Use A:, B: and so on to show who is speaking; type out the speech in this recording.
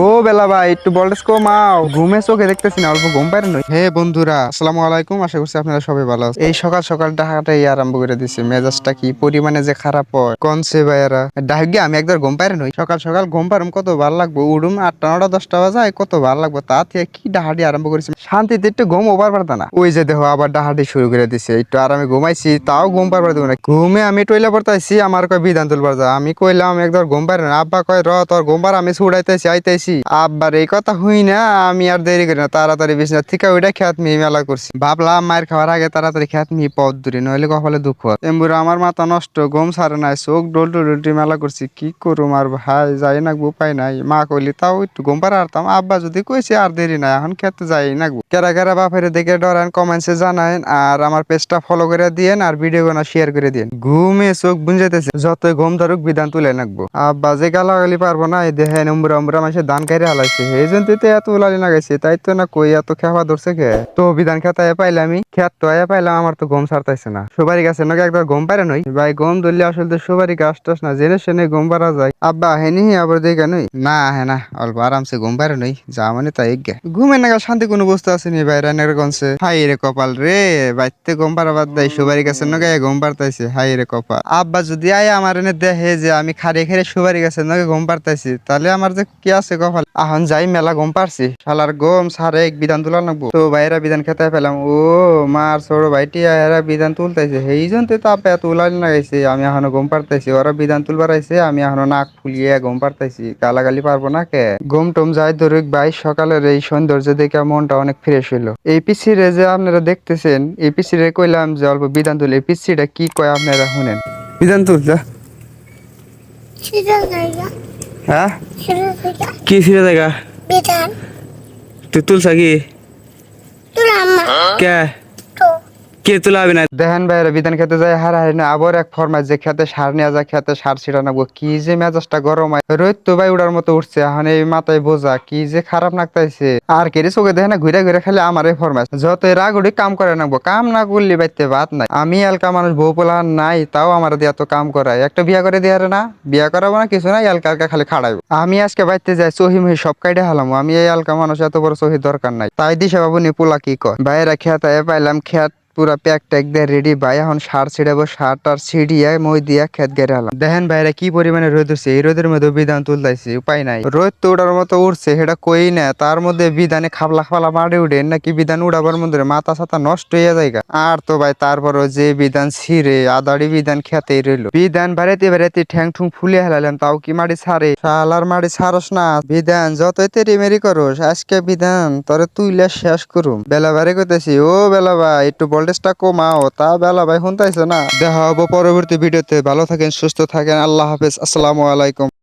A: ও বেলা ভাই একটু বলটেস কমাও। ঘুমে চোখে দেখতেছি না অল্প ঘুম পারে নই হে বন্ধুরা আসসালামু আলাইকুম আশা করছি আপনারা সবাই ভালো আছেন। এই সকাল সকাল ডাকাটাই আরম্ভ করে দিছে মেজাজটা কি পরিমাণে যে খারাপ হয়। কনসে ভাইয়ারা? ডাক আমি একবার ঘুম পারে নই? সকাল সকাল ঘুম পারুম কত ভালো লাগবো। উড়ুম আটটা নটা দশটা বাজায় কত ভালো লাগবো। তা থেকে কি ডাহাডি আরম্ভ করেছি? শান্তিতে একটু ঘুম ওভার পারতা না। ওই যে দেখো আবার ডাহাডি শুরু করে দিছে। একটু আরামে ঘুমাইছি তাও ঘুম পারবার দেবো না। ঘুমে আমি টইলা পড়তাইছি আমার কয় বিধান তুলবার যা। আমি কইলাম একদম ঘুম পারে না। আব্বা কয় র তোর ঘুম পার আমি ছুড়াইতেছি আইতেছি। আব্বার, এই কথা হই না, আমি আর দেরি করি না, তাড়াতাড়ি বিছনা থেকে ওইটা খেয়াত মি, মেলা করছি। ভাবলাম মায়ের খাওয়ার আগে তাড়াতাড়ি খেয়াত মি, পথ দূরে, নইলে কপালে দুঃখ। এম্বুরা আমার মাথা নষ্ট, ঘুম সারে নাই, চোখ ডোল ডুলটি মেলা করছি, কি করুম আর ভাই, যাই না উপায় নাই। মা কইলি, তাও একটু ঘুম পারে আরতাম। আব্বা যদি কইছে, আর দেরি নাই, এখন খেতে যাই না কেরা কেরা বাপের দেখে ডরান, কমেন্টসে জানায়েন আর আমার পেজটা ফলো করে দিয়েন, আর ভিডিও গোনা শেয়ার করে দিয়েন। ঘুমে চোখ বুঝাইতেছে যত ঘুম ধরুক, বিধান তুলে নাকবো। আব্বা যে গালাগালি পারব না, এই দেখেন উমরা উমরা মাসে ধান খাইরে হালাইছে এই জন্য তো এত উলালি লাগাইছে, তাই তো না কই এত খেপা ধরছে কে? তো বিধান খেতা পাইলাম আমি, খেত তো এ পাইলাম আমার তো ঘুম ছাড়তাইছে না। সুপারি গাছের নাকি একবার ঘুম পারে নই। ভাই গম ধরলে আসলে সুপারি গাছ টাছ না জেনে শুনে গম পারা যায়। আব্বা, হেনি আবার দেখে নই? না হ্যাঁ না, অল্প আরামসে ঘুম পারে নই, যা মানে তাই গে। ঘুমের নাগা শান্তি কোনো বস্তু আছে নি ভাই রানের গনছে হাই রে কপাল রে, বাইতে গম পারা বাদ দেয় সুপারি গাছের নাকি গম পারতাইছে হাই রে কপাল। আব্বা, যদি আয় আমার এনে দেখে যে আমি খারে খেরে সুপারি গাছের নাকি ঘুম পারতাইছি তাহলে আমার যে কি আছে কপাল। এখন যাই মেলা গম পারছি। শালার গম সারে এক বিধান তুলা নাকবো তো ভাইরা বিধান খেতে পেলাম ও মার ছোট ভাইটি এরা বিধান তুলতেছে সেই জন্য তো আপে এত উলালি লাগাইছে। আমি এখনও গম পারতেছি ওরা বিধান তুলবার আইছে আমি এখনও নাক ফুলিয়ে গম পারতাইছি। গালাগালি পারব না কে? গম টুম যাই ধরুক ভাই সকালের এই সৌন্দর্য দেখে মনটা অনেক ফ্রেশ হইল। এই পিসি রে যে আপনারা দেখতেছেন এই পিসি রে কইলাম যে অল্প বিধান তুলে। এই পিসিটা কি কয় আপনারা শুনেন? বিধান তুল যা। হ্যাঁ? কি ছিল
B: বিধান
A: তুই তুলসা কি?
B: আম্মা।
A: কে
B: তো
A: কে তুলাবি না দেখেন ভাইরা বিধান খেতে যায় হার হারি না, আবার এক ফরমাইশ যে খেতে সার নেওয়া যায়, খেতে সার ছিটা নাবো কি যে মেজাজটা গরম হয়। রোদ তো ভাই উড়ার মতো উঠছে এখন এই মাথায় বোঝা, কি যে খারাপ লাগতাইছে আর কেড়ে চোখে দেখে না, ঘুরে ঘুরে খালি আমার এই ফরমাইশ। যত রাগ উঠি কাম করে নাকবো কাম না করলে বাইতে বাদ নাই। আমি এলকা মানুষ, বউ পোলা নাই, তাও আমার দিয়ে এত কাম করায়। একটা বিয়া করে দিয়ে না, বিয়া করাবো না, কিছু না এলকা এলকা খালি খাড়াইবো। আমি আজকে বাইতে যাই সহি মহি সব কাইডে হালাম আমি এই এলকা মানুষ, এত বড় সহি দরকার নাই। তাই দিশা বাবু নিপুলা কি কয়? বাইরা খেতে পাইলাম, খেত পুরা প্যাক ট্যাক দিয়ে রেডি ভাই, এখন সার ছিড়াবো, সার টার ছিড়িয়ে মই দিয়া খেত গেড়ে হলাম দেখেন ভাইরা কি পরিমাণে রোদ উঠছে, এই রোদের মধ্যে বিধান তুলতাইছে, উপায় নাই। রোদ তো উড়ার মতো উঠছে, সেটা কই না, তার মধ্যে বিধানে খাবলা খাবলা মারে উঠে, নাকি বিধান উড়াবার মধ্যে মাথা সাথা নষ্ট হয়ে যায় আর তো ভাই, তারপরও যে বিধান ছিঁড়ে আদাড়ি বিধান খেতেই রইল। বিধান বাড়াইতে বাড়াইতে ঠ্যাং ঠুং ফুলে হেলালাম তাও কি মাটি ছাড়ে? শালার মাটি ছাড়স না। বিধান, যতই তেরি মেরি করস, আজকে বিধান তোরে তুইলে শেষ করুম। বেলা বাড়ি করতেছি ও বেলা ভাই, একটু ভোল্টেজটা কমাও তা বেলা ভাই শুনতাইছে না? দেখা হব পরবর্তী ভিডিওতে। ভালো থাকেন, সুস্থ থাকেন। আল্লাহ হাফেজ। আসসালামু আলাইকুম।